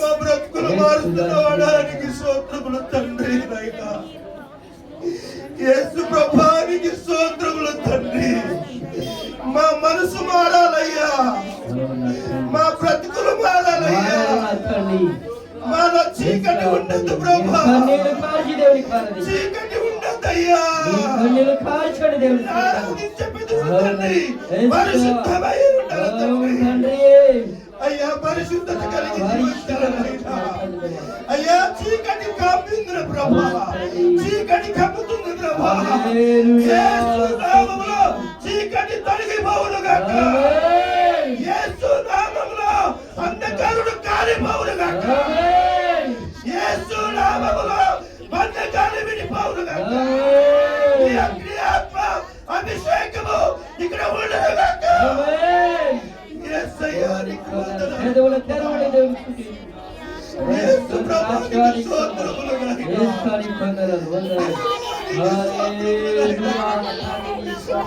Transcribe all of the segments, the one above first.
మా బ్రతుకులు మారుస్తున్న వాడానికి స్తోత్రములు తండ్రి యేసు ప్రభానికి స్తోత్రములు తండ్రి మా మనసు మారాలయ్యా మా బ్రతుకులు మారాలయ్యా మాలో చీకటి ఉండదు ప్రభా చీకటి కన్యలు కాల్చాడు దేవుడు తండ్రి. అయ్యా పరిశుద్ధత కలిగి అయ్యా చీకటి కప్పింది ప్రభా. చీకటి కప్పుతుంది ప్రభా. చీకటి తొలగిపోవును గాక. యేసు నామములో అంధకారుడు కాలిపోవును గాక. యేసు నామములో బంధకాలు విడిపోవును గాక.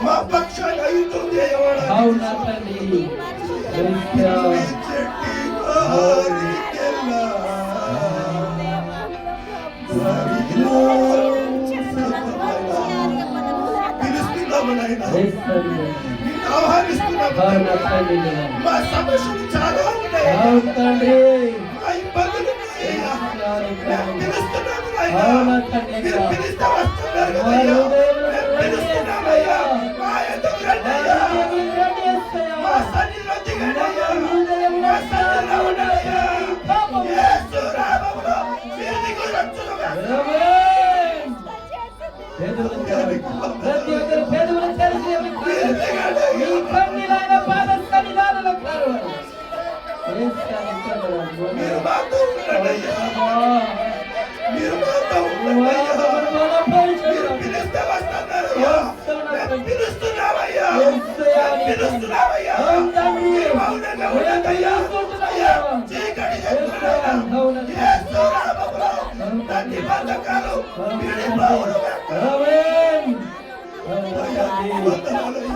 మా పక్షాన్ని అవుతుంది అవునా తల్లి తండ్రి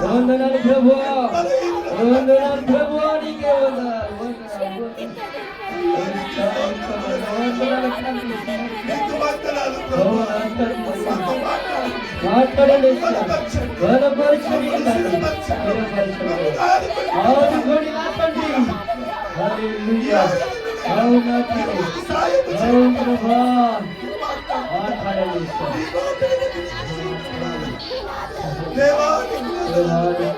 వందనాలు ప్రభు వందనాలు ప్రభు నీకే వందనాలు వందనాలు ప్రభు ప్రభా మాట్లాడండి తండ్రి. దేవా నీకు వందనాలు.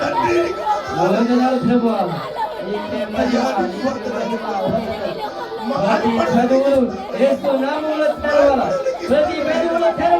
తండ్రి నీకు వందనాలు. వందనాలు ప్రభా నీకే మహిమ, నీకే మహిమ, వందనాలు. ప్రతి చదువులు యేసు నామములో తెరవల ప్రతి వెలుగులో తెరవల యేసు నామములో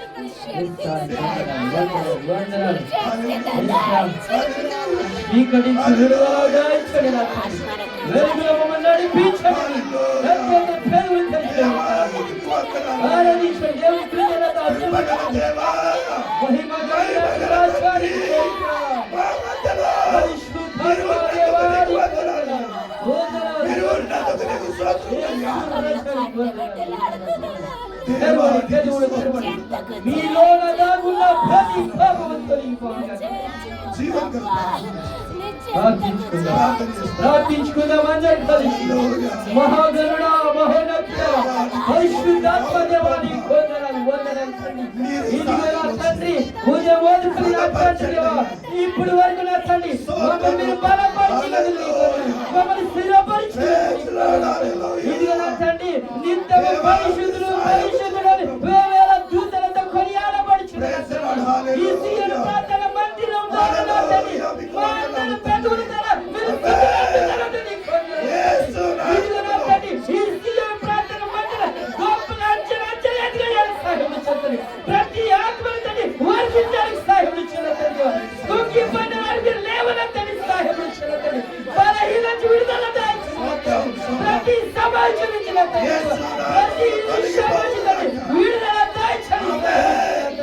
సంఘములు ఎవరు వెలుగులు తెరవలి ఎవరు ఆరాధించవాలి. యేసు నామములో అవును తండ్రి. దీవించబడును గాక. దీవించబడును గాక. తెరవండి. మీలోన దాగున్న ప్రతి ప్రార్థించుకుందాం. కలిసి మహోన్నత పరిశుద్ధాత్మ వందనాలు వందనాలు తండ్రి ఉదయం ఇప్పుడు వరకు నా తండ్రి మీరు మమ్మల్ని ఇదిగో నా తండ్రి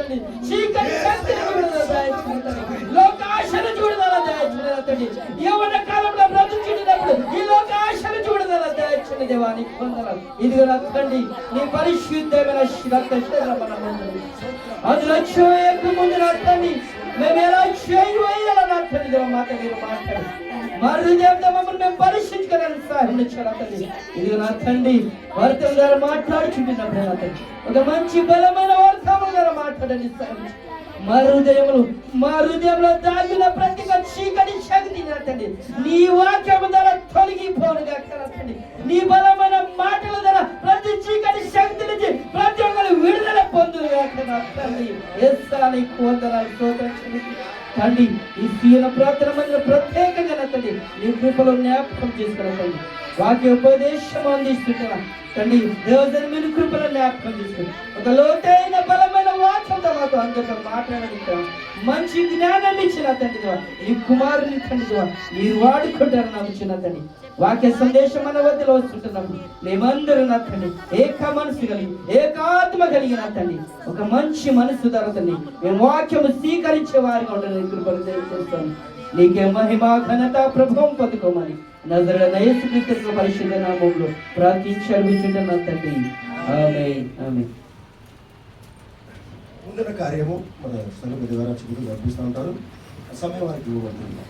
దయచేయండి. చీకటి శక్తిని విడుదల దయచేయండి. లోక ఆశను విడుదల దయచేయండి. యవ్వన కాలంలో బ్రతుకుతున్నప్పుడు ఈ లోక ఆశను విడుదల దయచేయండి దేవానికి వందనాలు. ఇదిగో నా తండ్రి నీ పరిశుద్ధమైన రక్త శరీరమనమందు. అది లక్ష్యం ఎక్కువ ముందు నా తండ్రి మేము ఎలా చేయవేయాల నా తండ్రి దేవ మాట మీరు మాట్లాడి మా హృదయంతో మమ్మల్ని మేము పరీక్షించుకోవాలని సహాయం ఇచ్చారు తండ్రి ఇదిగో నా తండ్రి వారితో ద్వారా మాట్లాడుచుంటున్నప్పుడు నా ఒక మంచి బలమైన వర్తము ద్వారా మాట్లాడండి సార్ మా హృదయములు మా హృదయంలో దాగిన ప్రతి చీకటి శక్తి నా నీ వాక్యము ద్వారా తొలగిపోను తండ్రి. నీ బలమైన మాటల ద్వారా ప్రతి చీకటి శక్తి నుంచి ప్రతి ఒక్కరు విడుదల పొందుగా తండ్రి. ఎస్సానికి వందనాలు స్తోత్రం తండ్రి ఈ సీన ప్రార్థన నీ కృపలో జ్ఞాపకం చేసుకున్నాం తండ్రి వాక్య ఉపదేశం అందిస్తున్నాం తండ్రి దేవతని మీరు కృపలో జ్ఞాపకం చేసుకున్నాం ఒక లోతైన వాక్యంతో మాతో మంచి జ్ఞానాన్ని ఇచ్చిన తండ్రి ఈ కుమారుని తండ్రి మీరు వాడుకుంటారు నాకు చిన్న తండ్రి వాక్య సందేశం మన వద్దలో వస్తుంటున్నాము మేమందరూ నా తండ్రి ఏక మనసు కలిగి ఏకాత్మ కలిగిన తండ్రి ఒక మంచి మనసు ధరతండి మేము వాక్యము స్వీకరించే వారిగా ఉండాలని కృపలు తెలియజేస్తాను నీకే మహిమ ఘనత ప్రభావం పొందుకోమని నజర నయసుకృత పరిశుద్ధ నామంలో ప్రార్థించి అడుగుచుంటున్నా తండ్రి ఆమె ఆమె ముందున్న కార్యము మన స్థలం ద్వారా చూపుతూ నడిపిస్తూ ఉంటారు. సమయం వారికి ఇవ్వబడుతుంది.